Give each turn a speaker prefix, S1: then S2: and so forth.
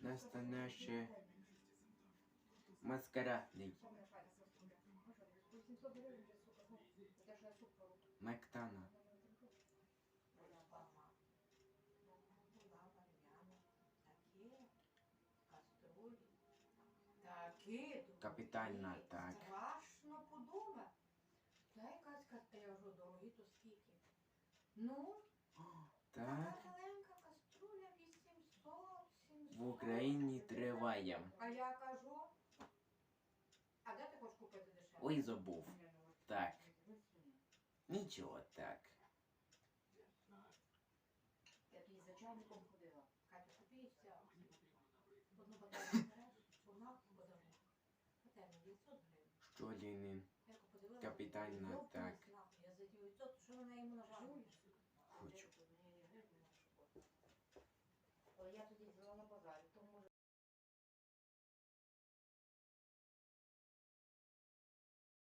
S1: Настоящий маскарадний.
S2: Пам'ятаю, що, 800 гривень вже, сука, це ж я суп пору.
S1: Мектана.
S3: Була була вар'яна. Такі каструлі. Такі дорогі.
S1: Капітально так.
S3: Страшно подумати. Та якась вже дорогі, то скільки? Ну,
S1: В Україні триває.
S3: А я кажу, а де ти хочеш купити дешевше?
S1: Ой, забув. Так. Нічого так.
S2: Я тоді за чайником ходила.
S3: Катя, купи. Одну пательню береш, одна подарунок. Пательню 900 гривень.
S1: Що
S3: подивилася.
S1: Капітально так.
S3: Я за 900, що вона йому нажала?
S2: Чуєш?